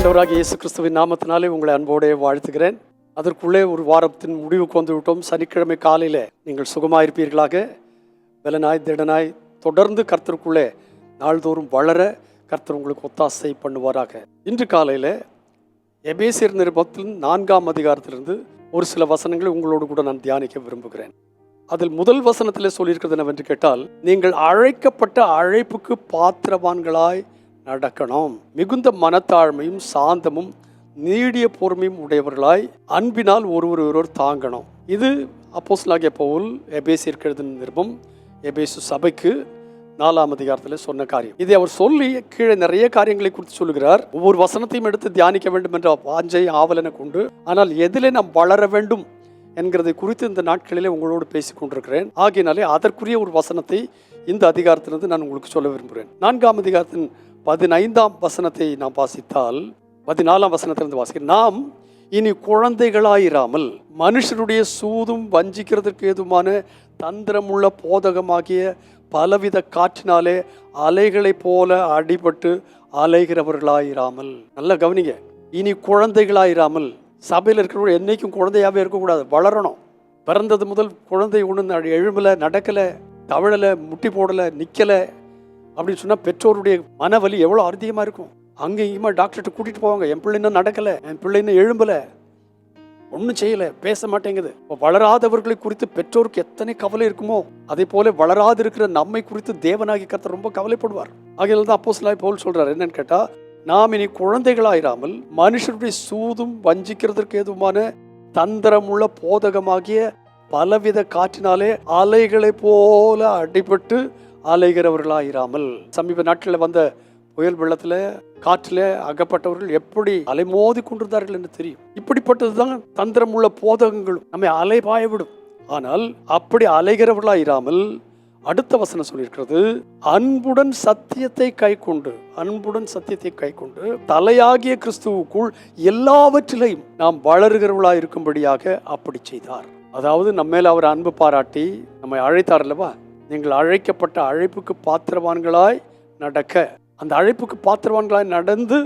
ஆண்டவராகிய இயேசு கிறிஸ்துவின் நாமத்தினாலே உங்களை அன்போடே வாழ்த்துகிறேன். அதற்குள்ளே ஒரு வாரத்தின் முடிவுக்கு வந்து விட்டோம் சனிக்கிழமை காலையில் நீங்கள் சுகமாயிருப்பீர்களாக. பலனாய் திடனாய் தொடர்ந்து கர்த்தருக்குள்ளே நாள்தோறும் வளர கர்த்தர் உங்களுக்கு ஒத்தாசை பண்ணுவாராக. இன்று காலையில் எபேசியர் நிருபத்தின் நான்காம் அதிகாரத்திலிருந்து ஒரு சில வசனங்களை உங்களோடு கூட நான் தியானிக்க விரும்புகிறேன். அதில் முதல் வசனத்தில் சொல்லியிருக்கிறது என்னவென்று கேட்டால் நீங்கள் அழைக்கப்பட்ட அழைப்புக்கு பாத்திரவான்களாய் நடக்கணும். மிகுந்த மனத்தாழ்மையும் சாந்தமும் நீடிய பொறுமையும் உடையவர்களாய் அன்பினால் ஒருவர் ஒருவர் தாங்கணும். இது அப்போஸ்லாகிய பவுல் எபேசியருக்கு எழுதின நிருபம். எபேசு சபைக்கு நாலாம் அதிகாரத்தில் சொன்ன காரியம். இதை அவர் சொல்லி கீழே நிறைய காரியங்களை குறித்து சொல்லுகிறார். ஒவ்வொரு வசனத்தையும் எடுத்து தியானிக்க வேண்டும் என்ற வாஞ்சை ஆவலனை கொண்டு ஆனால் எதிலே நாம் வளர வேண்டும் என்கிறதை குறித்து இந்த நாட்களிலே உங்களோடு பேசிக் கொண்டிருக்கிறேன். ஆகையினாலே அதற்குரிய ஒரு வசனத்தை இந்த அதிகாரத்திலிருந்து நான் உங்களுக்கு சொல்ல விரும்புகிறேன். நான்காம் அதிகாரத்தின் பதினைந்தாம் வசனத்தை நாம் வாசித்தால் பதினாலாம் வசனத்திலிருந்து வாசிக்கிறேன். நாம் இனி குழந்தைகளாயிராமல் மனுஷருடைய சூதும் வஞ்சிக்கிறதுக்கு ஏதுமான தந்திரமுள்ள போதகமாகிய பலவித காற்றினாலே அலைகளைப் போல அடிபட்டு அலைகிறவர்களாயிராமல். நல்லா கவனிங்க. இனி குழந்தைகளாயிராமல் சபையில் இருக்கிறவங்க என்னைக்கும் குழந்தையாகவே இருக்கக்கூடாது வளரணும். பிறந்தது முதல் குழந்தை ஒன்று எழும்பல நடக்கலை தவழலை முட்டி போடலை நிற்கலை அப்படின்னு சொன்னால் பெற்றோருடைய மனவலி எவ்வளோ அதிகமாக இருக்கும். அங்கே இங்கேயுமா டாக்டர்கிட்ட கூட்டிகிட்டு போவாங்க. என் பிள்ளை இன்னும் நடக்கலை. என் பிள்ளை இன்னும் எழும்பலை. ஒன்றும் செய்யலை. பேச மாட்டேங்குது. வளராதவர்களை குறித்து பெற்றோருக்கு எத்தனை கவலை இருக்குமோ அதே போல வளராது இருக்கிற நம்மை குறித்து தேவனாகி கத்த ரொம்ப கவலைப்படுவார். ஆகையில தான் அப்போ சிலாய் போல் சொல்றார். என்னன்னு கேட்டால் நாம் இனி குழந்தைகளாயிராமல் மனுஷருடைய சூதும் வஞ்சிக்கிறதுக்கு ஏதுமான தந்திரமுள்ள போதகமாகிய பலவித காற்றினாலே அலைகளை போல அடிபட்டு அலைகிறவர்களாயிராமல் சமீப நாட்களில் வந்த புயல் வெள்ளத்தில் காற்றில் அகப்பட்டவர்கள் எப்படி அலைமோதி கொண்டிருந்தார்கள் என்று தெரியும். இப்படிப்பட்டதுதான் தந்திரமுள்ள போதகங்களும் நம்மை அலைபாய விடும் ஆனால் அப்படி அலைகிறவர்களாயிராமல் அடுத்த வசனம் சொல்லியிருக்கிறது அன்புடன் சத்தியத்தை கை கொண்டு அன்புடன் சத்தியத்தை கை கொண்டு தலையாகிய கிறிஸ்துவுக்குள் எல்லாவற்றிலையும் நாம் வளருகிறவர்களா இருக்கும்படியாக அப்படி செய்தார். அதாவது நம்ம மேல அவர் அன்பு பாராட்டி நம்மை அழைத்தார் அல்லவா? நீங்கள் அழைக்கப்பட்ட அழைப்புக்கு பாத்திரவான்களாய் நடக்க. அந்த அழைப்புக்கு பாத்திரவான்களாய் நடந்து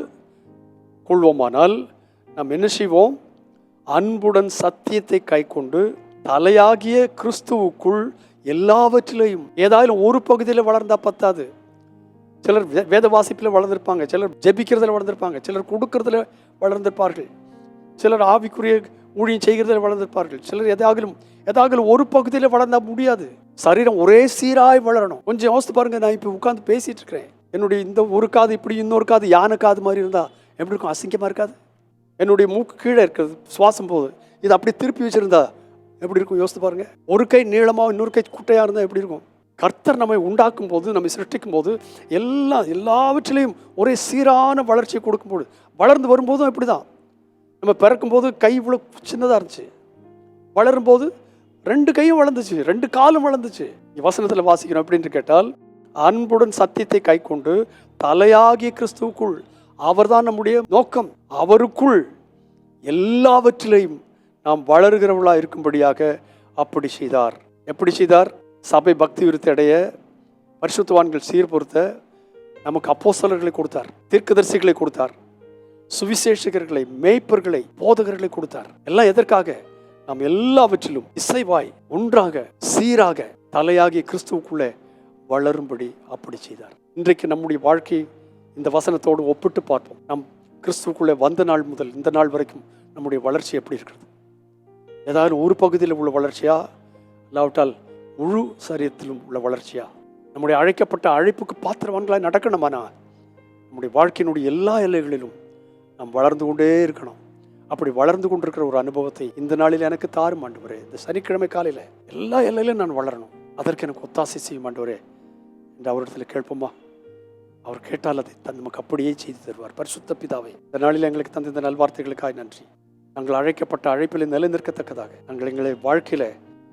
கொள்வோமானால் நாம் என்ன செய்வோம்? அன்புடன் சத்தியத்தை கைக்கொண்டு தலையாகிய கிறிஸ்துவுக்குள் எல்லாவற்றிலையும் ஏதாயிலும் ஒரு பகுதியில் வளர்ந்தா பத்தாது. சிலர் வேத வாசிப்பில் வளர்ந்திருப்பாங்க சிலர் ஜெபிக்கிறதுல வளர்ந்திருப்பாங்க சிலர் கொடுக்கறதுல வளர்ந்திருப்பார்கள். சிலர் ஆவிக்குரிய ஊழியம் செய்கிறதுல வளர்ந்திருப்பார்கள். சிலர் எதாகிலும் எதாகிலும் ஒரு பகுதியில் வளர்ந்தால் முடியாது. சரீரம் ஒரே சீராய் வளரணும். கொஞ்சம் யோசித்து பாருங்க நான் இப்போ உட்காந்து பேசிட்டு இருக்கிறேன். என்னுடைய இந்த ஒரு காது இப்படி இன்னொரு காது யானை காது மாதிரி இருந்தா எப்படி இருக்கும்? அசிங்கமா இருக்காது? என்னுடைய மூக்கு கீழே இருக்கிறது சுவாசம் போகுது. இது அப்படி திருப்பி வச்சிருந்தா எப்படி இருக்கும்? யோசித்து பாருங்க. ஒரு கை நீளமாக இன்னொரு கை குட்டையாக இருந்தால் எப்படி இருக்கும்? கர்த்தர் நம்மை உண்டாக்கும் போது நம்மை சிருஷ்டிக்கும் போது எல்லா எல்லாவற்றிலையும் ஒரே சீரான வளர்ச்சியை கொடுக்கும்போது வளர்ந்து வரும்போதும் இப்படி தான் நம்ம பிறக்கும்போது கை இவ்வளோ சின்னதாக இருந்துச்சு. வளரும்போது ரெண்டு கையும் வளர்ந்துச்சு ரெண்டு காலும் வளர்ந்துச்சு. வசனத்தில் வாசிக்கணும் அப்படின்னு கேட்டால் அன்புடன் சத்தியத்தை கை கொண்டு தலையாகிய கிறிஸ்துவுக்குள் அவர்தான் நம்முடைய நோக்கம் அவருக்குள் எல்லாவற்றிலையும் நாம் வளருகிறவர்களாக இருக்கும்படியாக அப்படி செய்தார். எப்படி செய்தார்? சபை பக்தி விருத்தி அடைய பரிசுத்தவான்கள் சீர்பொருத்த நமக்கு அப்போசலர்களை கொடுத்தார் தீர்க்கதரிசிகளை கொடுத்தார் சுவிசேஷகர்களை மேய்ப்பர்களை போதகர்களை கொடுத்தார். எல்லாம் எதற்காக? நாம் எல்லாவற்றிலும் இசைவாய் ஒன்றாக சீராக தலையாகிய கிறிஸ்துவுக்குள்ளே வளரும்படி அப்படி செய்தார். இன்றைக்கு நம்முடைய வாழ்க்கை இந்த வசனத்தோடு ஒப்பிட்டு பார்ப்போம். நம் கிறிஸ்துவுக்குள்ளே வந்த நாள் முதல் இந்த நாள் வரைக்கும் நம்முடைய வளர்ச்சி எப்படி இருக்கிறது? ஏதாவது ஒரு பகுதியில் உள்ள வளர்ச்சியா? இல்லாவிட்டால் முழு சரீரத்திலும் உள்ள வளர்ச்சியா? நம்முடைய அழைக்கப்பட்ட அழைப்புக்கு பாத்திரவான்களாக நடக்கணுமானா நம்முடைய வாழ்க்கையினுடைய எல்லா எல்லைகளிலும் நாம் வளர்ந்து கொண்டே இருக்கணும். அப்படி வளர்ந்து கொண்டிருக்கிற ஒரு அனுபவத்தை இந்த நாளில் எனக்கு தாரும் ஆண்டவரே. இந்த சனிக்கிழமை காலையில் எல்லா எல்லையிலும் நான் வளரணும். அதற்கு எனக்கு ஒத்தாசை செய்யும் ஆண்டவரே. என்று அவரிடத்தில் கேட்போமா? அவர் கேட்டால் அதை தன் நமக்கு அப்படியே செய்து தருவார். பரிசுத்த பிதாவை இந்த நாளில் எங்களுக்கு தந்த இந்த நல்வார்த்தைகளுக்காய் நன்றி. நாங்கள் அழைக்கப்பட்ட அழைப்பில் நிலைநிற்கத்தக்கதாக நாங்கள் எங்களை வாழ்க்கையில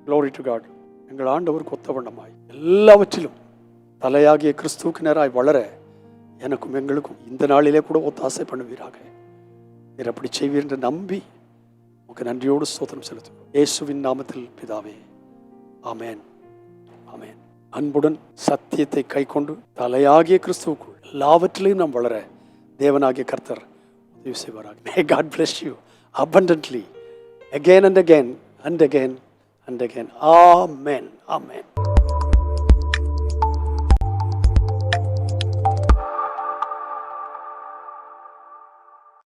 க்ளோரி டு காட் எங்கள் ஆண்டவருக்கு ஒத்த வண்ணமாய் எல்லாவற்றிலும் தலையாகிய கிறிஸ்துவுக்கு நேராய் வளர எனக்கும் எங்களுக்கும் இந்த நாளிலே கூட ஒத்தாசை பண்ணுவீராக. நீர் அப்படி செய்வீர் என்று நம்பி உங்க நன்றியோடு சோதனம் செலுத்தும் இயேசுவின் நாமத்தில் பிதாவே ஆமேன் ஆமேன். அன்புடன் சத்தியத்தை கை கொண்டு தலையாகிய கிறிஸ்துவுக்குள் எல்லாவற்றிலையும் நாம் வளர தேவனாகிய கர்த்தர் உதவி செய்வாராக. May God bless you abundantly again and again and again and again. amen amen